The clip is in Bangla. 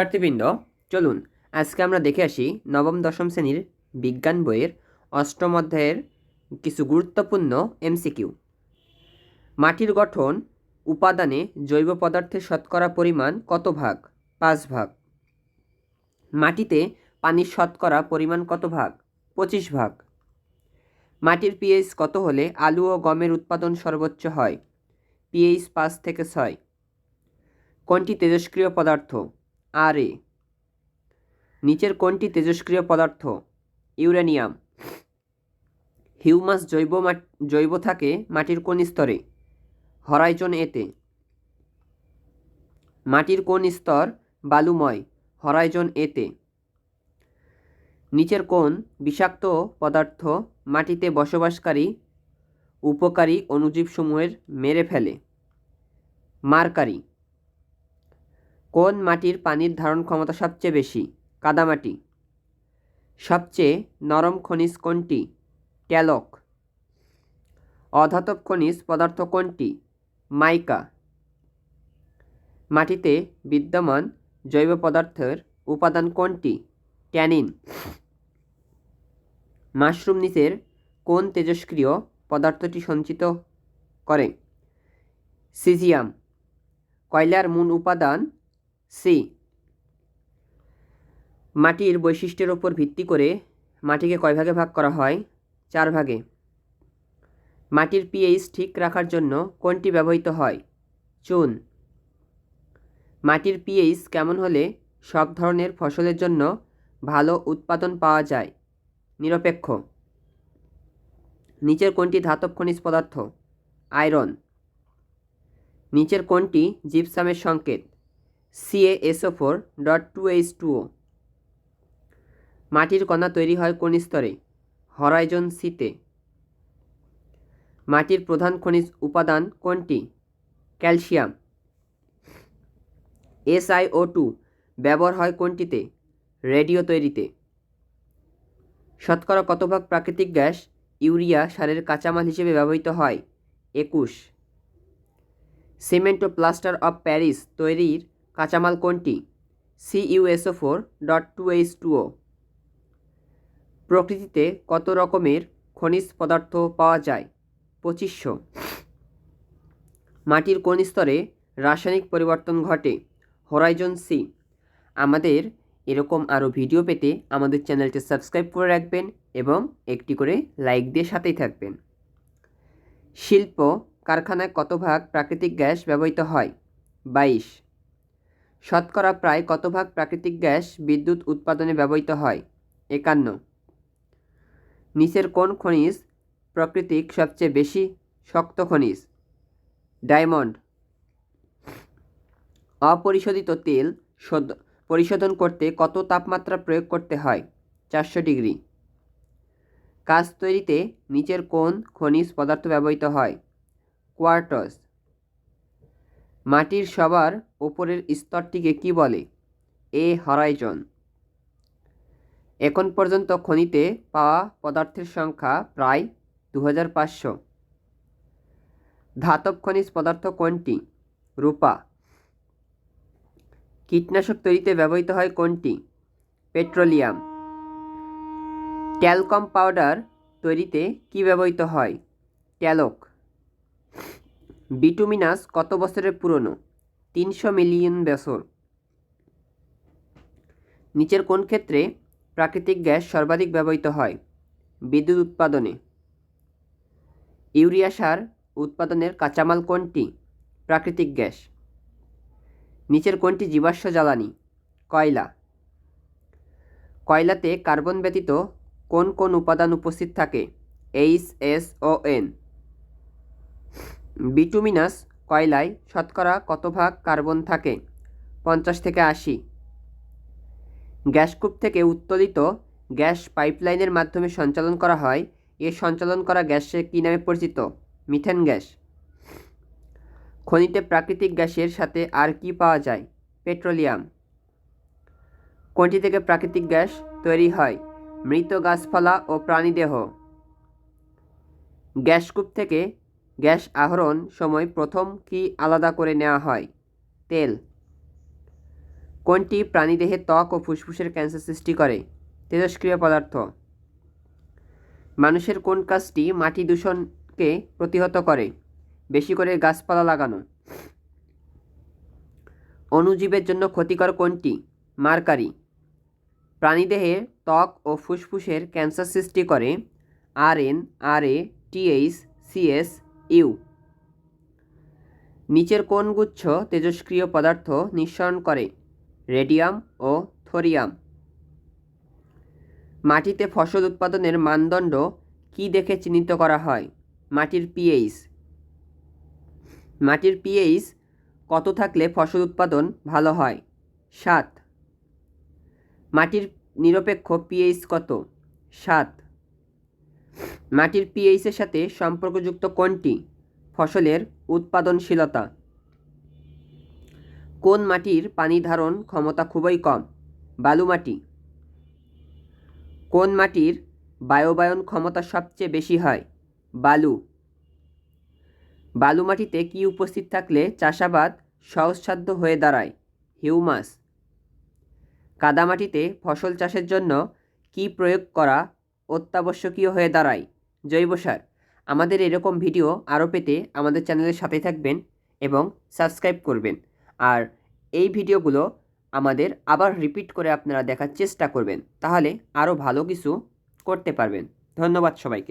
শিক্ষার্থীবৃন্দ, চলুন আজকে আমরা দেখে আসি নবম দশম শ্রেণির বিজ্ঞান বইয়ের অষ্টম অধ্যায়ের কিছু গুরুত্বপূর্ণ এমসিকিউ। মাটির গঠন, উপাদানে জৈব পদার্থের শতকরা পরিমাণ কত ভাগ? পাঁচ ভাগ। মাটিতে পানির শতকরা পরিমাণ কত ভাগ? পঁচিশ ভাগ। মাটির পিএইচ কত হলে আলু ও গমের উৎপাদন সর্বোচ্চ হয়? পিএইচ পাঁচ থেকে ছয়। কোনটি তেজস্ক্রিয় পদার্থ? আর। এ নিচের কোনটি তেজস্ক্রিয় পদার্থ? ইউরেনিয়াম। হিউমাস জৈব জৈব থাকে মাটির কোন স্তরে? হরাইজন এতে। মাটির কোন স্তর? বালুময়। হরাইজন এতে। নিচের কোন বিষাক্ত পদার্থ মাটিতে বসবাসকারী উপকারী অণুজীবসমূহের মেরে ফেলে? মারকারি। কোন মাটির পানির ধারণ ক্ষমতা সবচেয়ে বেশি? কাদামাটি সবচেয়ে নরম খনিজ কোনটি? ট্যালক। অধাতব খনিজ পদার্থ কোনটি? মাইকা। মাটিতে বিদ্যমান জৈব পদার্থের উপাদান কোনটি? ট্যানিন। মাশরুম নিচের কোন তেজস্ক্রিয় পদার্থটি সঞ্চিত করে? সিজিয়াম। কয়লার মূল উপাদান সি মাটির বৈশিষ্ট্যের ওপর ভিত্তি করে মাটিকে কয় ভাগে ভাগ করা হয়? চার ভাগে। মাটির পিএইচ ঠিক রাখার জন্য কোনটি ব্যবহৃত হয়? চুন। মাটির পিএইচ কেমন হলে সব ধরনের ফসলের জন্য ভালো উৎপাদন পাওয়া যায়? নিরপেক্ষ। নিচের কোনটি ধাতব খনিজ পদার্থ? আয়রন। নিচের কোনটি জিপসামের সংকেত? CASO four dot two H two O মাটির কণা তৈরি হয় কোন স্তরে? হরাইজন সিতে মাটির প্রধান খনিজ উপাদান কোনটি? ক্যালসিয়াম এসআইও টু ব্যবহার হয় কোনটিতে? রেডিও তৈরিতে। শতকরা কত ভাগ প্রাকৃতিক গ্যাস ইউরিয়া সারের কাঁচামাল হিসেবে ব্যবহৃত হয়? একুশ। সিমেন্ট ও প্লাস্টার অফ প্যারিস তৈরির কাঁচামাল কোনটি? CUSO four dot two H two O প্রকৃতিতে কত রকমের খনিজ পদার্থ পাওয়া যায়? পঁচিশশো। মাটির কোন স্তরে রাসায়নিক পরিবর্তন ঘটে? হরাইজন সি আমাদের এরকম আরও ভিডিও পেতে আমাদের চ্যানেলটি সাবস্ক্রাইব করে রাখবেন এবং একটি করে লাইক দিয়ে সাথেই থাকবেন। শিল্প কারখানায় কত ভাগ প্রাকৃতিক গ্যাস ব্যবহৃত হয়? বাইশ। শতকরা প্রায় কত ভাগ প্রাকৃতিক গ্যাস বিদ্যুৎ উৎপাদনে ব্যবহৃত হয়? একান্ন। নিচের কোন খনিজ প্রাকৃতিক সবচেয়ে বেশি শক্ত খনিজ? ডায়মন্ড। অপরিশোধিত তেল শোধ- পরিশোধন করতে কত তাপমাত্রা প্রয়োগ করতে হয়? চারশো ডিগ্রি। কাঁচ তৈরিতে নিচের কোন খনিজ পদার্থ ব্যবহৃত হয়? কোয়ার্টস মাটির সবার ওপরের স্তরটিকে কি বলে? A horizon. এখন পর্যন্ত খনিতে পাওয়া পদার্থের সংখ্যা প্রায় দু হাজার পাঁচশো। ধাতব খনিজ পদার্থ কোনটি? রূপা। কীটনাশক তৈরিতে ব্যবহৃত হয় কোনটি? পেট্রোলিয়াম। ট্যালকম পাউডার তৈরিতে কি ব্যবহৃত হয়? ট্যালক। বিটুমিনাস কত বছরের পুরনো? তিনশো মিলিয়ন বছর। নিচের কোন ক্ষেত্রে প্রাকৃতিক গ্যাস সর্বাধিক ব্যবহৃত হয়? বিদ্যুৎ উৎপাদনে। ইউরিয়া সার উৎপাদনের কাঁচামাল কোনটি? প্রাকৃতিক গ্যাস। নিচের কোনটি জীবাশ্ম জ্বালানি? কয়লা। কয়লাতে কার্বন ব্যতীত কোন কোন উপাদান উপস্থিত থাকে? H S O N. Bituminous কয়লায় শতকরা কত ভাগ কার্বন থাকে? পঞ্চাশ থেকে আশি। গ্যাসকূপ থেকে উত্তোলিত গ্যাস পাইপলাইনের মাধ্যমে সঞ্চালন করা হয়। এ সঞ্চালন করা গ্যাসে কী নামে পরিচিত? Methane gas. খনিতে প্রাকৃতিক গ্যাসের সাথে আর কি পাওয়া যায়? পেট্রোলিয়াম। কোনটি থেকে প্রাকৃতিক গ্যাস তৈরি হয়? মৃত গাছপালা ও প্রাণীদেহ। গ্যাসকূপ থেকে গ্যাস আহরণ সময় প্রথম কি আলাদা করে নেওয়া হয়? তেল। কোনটি প্রাণীদেহে ত্বক ও ফুসফুসের ক্যান্সার সৃষ্টি করে? তেজস্ক্রিয় পদার্থ। মানুষের কোন কাজটি মাটি দূষণকে প্রতিহত করে? বেশি করে গাছপালা লাগানো। অণুজীবের জন্য ক্ষতিকর কোনটি? মার্কারি। প্রাণীদেহে ত্বক ও ফুসফুসের ক্যান্সার সৃষ্টি করে। R N R A TH CS U. নিচের কোন গুচ্ছ তেজস্ক্রিয় পদার্থ নিঃসরণ করে, রেডিয়াম ও থোরিয়াম। মাটিতে ফসল উৎপাদনের মানদণ্ড কি দেখে চিহ্নিত করা হয়? মাটির পিএইচ মাটির পিএইচ কত থাকলে ফসল উৎপাদন ভালো হয়? সাত। মাটির নিরপেক্ষ পিএইচ কত? সাত। মাটির পিএইচের সাথে সম্পর্কযুক্ত কোনটি? ফসলের উৎপাদনশীলতা। কোন মাটির পানি ধারণ ক্ষমতা খুবই কম? বালু মাটি। কোন মাটির বায়ুবায়ন ক্ষমতা সবচেয়ে বেশি হয়? বালু। বালু মাটিতে কি উপস্থিত থাকলে চাষাবাদ সহজসাধ্য হয়ে দাঁড়ায়? হিউমাস। কাদামাটিতে ফসল চাষের জন্য কি প্রয়োগ করা অত্যাবশ্যকীয় হয়ে দাঁড়ায়? জৈব সার। আমাদের এরকম ভিডিও আরও পেতে আমাদের চ্যানেলের সাথে থাকবেন এবং সাবস্ক্রাইব করবেন। আর এই ভিডিওগুলো আমাদের আবার রিপিট করে আপনারা দেখার চেষ্টা করবেন, তাহলে আরও ভালো কিছু করতে পারবেন। ধন্যবাদ সবাইকে।